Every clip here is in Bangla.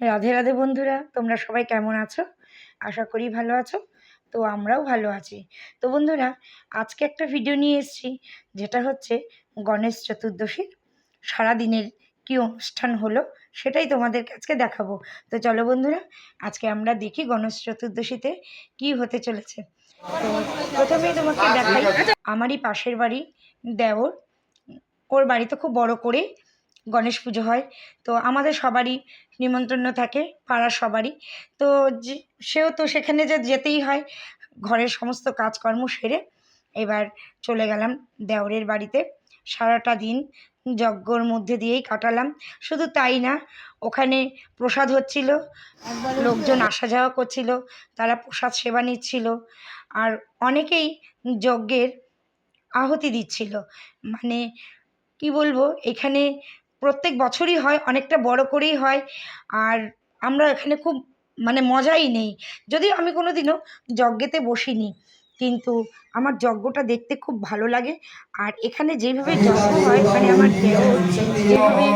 রাধে রাধে বন্ধুরা, তোমরা সবাই কেমন আছো? আশা করি ভালো আছো, তো আমরাও ভালো আছি। তো বন্ধুরা, আজকে একটা ভিডিও নিয়ে এসেছি, যেটা হচ্ছে গণেশ চতুর্দশীর সারাদিনের কী অনুষ্ঠান হলো, সেটাই তোমাদেরকে আজকে দেখাবো। তো চলো বন্ধুরা, আজকে আমরা দেখি গণেশ চতুর্দশীতে কি হতে চলেছে। তো প্রথমেই তোমাকে দেখাই, আমারই পাশের বাড়ি দেওর, ওর বাড়িতে খুব বড় করে গণেশ পুজো হয়। তো আমাদের সবারই নিমন্ত্রণ থাকে, পাড়ার সবারই। তো সেও তো সেখানে যে যেতেই হয়, ঘরের সমস্ত কাজকর্ম সেরে এবার চলে গেলাম দেওরের বাড়িতে। সারাটা দিন যজ্ঞর মধ্যে দিয়েই কাটালাম। শুধু তাই না, ওখানে প্রসাদ হচ্ছিল, লোকজন আসা যাওয়া করছিল, তারা প্রসাদ সেবা নিচ্ছিল, আর অনেকেই যজ্ঞের আহুতি দিচ্ছিল। মানে কি বলব, এখানে প্রত্যেক বছরই হয়, অনেকটা বড় করেই হয়। আর আমরা এখানে খুব মানে মজাই নেই। যদিও আমি কোনো দিনও যজ্ঞেতে বসিনি, কিন্তু আমার যজ্ঞটা দেখতে খুব ভালো লাগে। আর এখানে যেভাবে যজ্ঞ হয় মানে আমার যেভাবে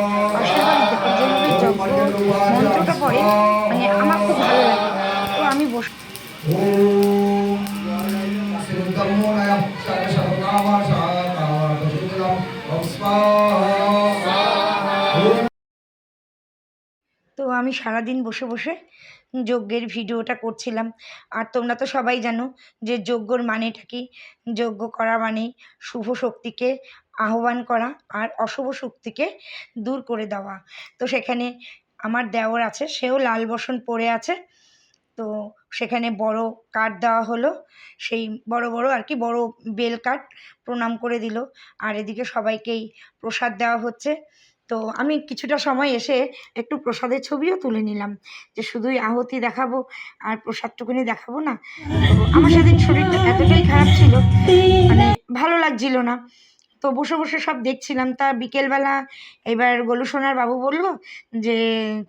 তো আমি সারাদিন বসে বসে যজ্ঞের ভিডিওটা করছিলাম। আর তোমরা তো সবাই জানো যে যজ্ঞর মানেটা কি? যজ্ঞ করা মানেই শুভ শক্তিকে আহ্বান করা আর অশুভ শক্তিকে দূর করে দেওয়া। তো সেখানে আমার দেওর আছে, সেও লাল বসন পরে আছে। তো সেখানে বড় কাঠ দেওয়া হলো, সেই বড় বড় আর কি বড় বেল কাঠ প্রণাম করে দিল। আর এদিকে সবাইকেই প্রসাদ দেওয়া হচ্ছে। তো আমি কিছুটা সময় এসে একটু প্রসাদের ছবিও তুলে নিলাম যে শুধুই আহতি দেখাবো আর প্রসাদটুকুনি দেখাবো না। আমার সেদিন শরীরটা এতটাই খারাপ ছিল মানে ভালো লাগছিল না। তো বসে বসে সব দেখছিলাম। তা বিকেলবেলা এবার গোলু সোনার বাবু বলল যে,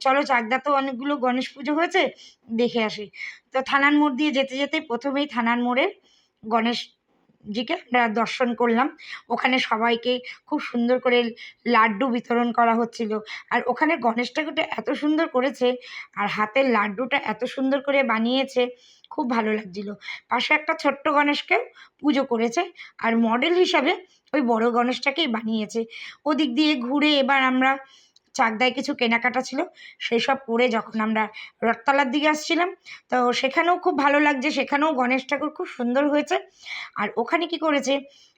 চলো চাকদা তো অনেকগুলো গণেশ পুজো হয়েছে, দেখে আসি। তো থানার মোড় দিয়ে যেতে যেতে প্রথমেই থানার মোড়ের গণেশ জিকে আমরা দর্শন করলাম। ওখানে সবাইকে খুব সুন্দর করে লাড্ডু বিতরণ করা হচ্ছিল। আর ওখানে গণেশ ঠাকুরটা এত সুন্দর করেছে আর হাতের লাড্ডুটা এত সুন্দর করে বানিয়েছে, খুব ভালো লাগছিল। পাশে একটা ছোট্ট গণেশকেও পুজো করেছে আর মডেল হিসাবে ওই বড় গণেশটাকেই বানিয়েছে। ওদিক দিয়ে ঘুরে এবার আমরা চাকদায় কিছু কেনাকাটা ছিল, সেই সব করে যখন আমরা রথতলার দিকে আসছিলাম, তো সেখানেও খুব ভালো লাগছে, সেখানেও গণেশ ঠাকুর খুব সুন্দর হয়েছে। আর ওখানে কি করেছে,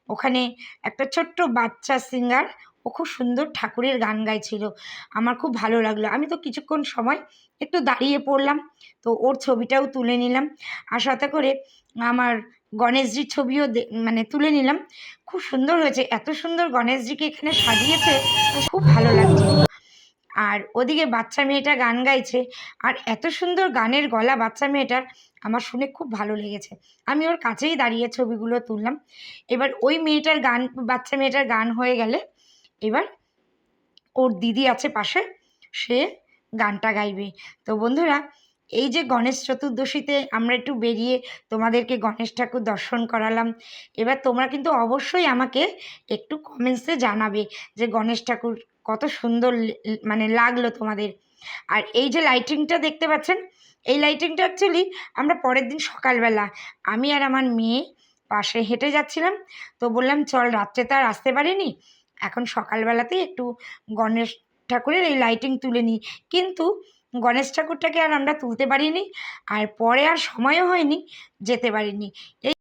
ওখানে একটা ছোট্ট বাচ্চা সিঙ্গার ও খুব সুন্দর ঠাকুরের গান গাইছিল। আমার খুব ভালো লাগল। আমি তো কিছুক্ষণ সময় একটু দাঁড়িয়ে পড়লাম, তো ওর ছবিটাও তুলে নিলাম। আর সাথে করে আমার গণেশজির ছবিও মানে তুলে নিলাম। খুব সুন্দর হয়েছে। এত সুন্দর গণেশজিকে এখানে সাজিয়েছে, খুব ভালো লাগছে। আর ওদিকে বাচ্চা মেয়েটা গান গাইছে। আর এত সুন্দর গানের গলা বাচ্চা মেয়েটার আমার শুনে খুব ভালো লেগেছে। আমি ওর কাছেই দাঁড়িয়ে ছবিগুলো তুললাম। এবার ওই মেয়েটার গান, বাচ্চা মেয়েটার গান হয়ে গেলে এবার ওর দিদি আছে পাশে, সে গানটা গাইবে। তো বন্ধুরা, এই যে গণেশ চতুর্দশীতে আমরা একটু বেরিয়ে তোমাদেরকে গণেশ ঠাকুর দর্শন করালাম। এবার তোমরা কিন্তু অবশ্যই আমাকে একটু কমেন্টসে জানাবে যে গণেশ ঠাকুর কত সুন্দর মানে লাগল তোমাদের। আর এই যে লাইটিংটা দেখতে পাচ্ছেন, এই লাইটিংটা অ্যাকচুয়ালি আমরা পরের দিন সকালবেলা আমি আর আমার মেয়ে পাশে হেঁটে যাচ্ছিলাম। তো বললাম, চল রাত্রে তো আর আসতে পারিনি। এখন সকালবেলাতেই একটু গণেশ ঠাকুরের এই লাইটিং তুলে নিই। কিন্তু গণেশ ঠাকুরটাকে আর আমরা তুলতে পারিনি, আর পরে আর সময়ও হয়নি যেতে পারিনি। এই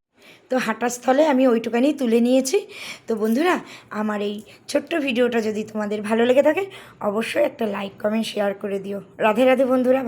তো হাঁটার স্থলে আমি ওইটুকানি তুলে নিয়েছি। তো বন্ধুরা, আমার এই ছোট্ট ভিডিওটা যদি তোমাদের ভালো লেগে থাকে, অবশ্যই একটা লাইক কমেন্ট শেয়ার করে দিও। রাধে রাধে বন্ধুরা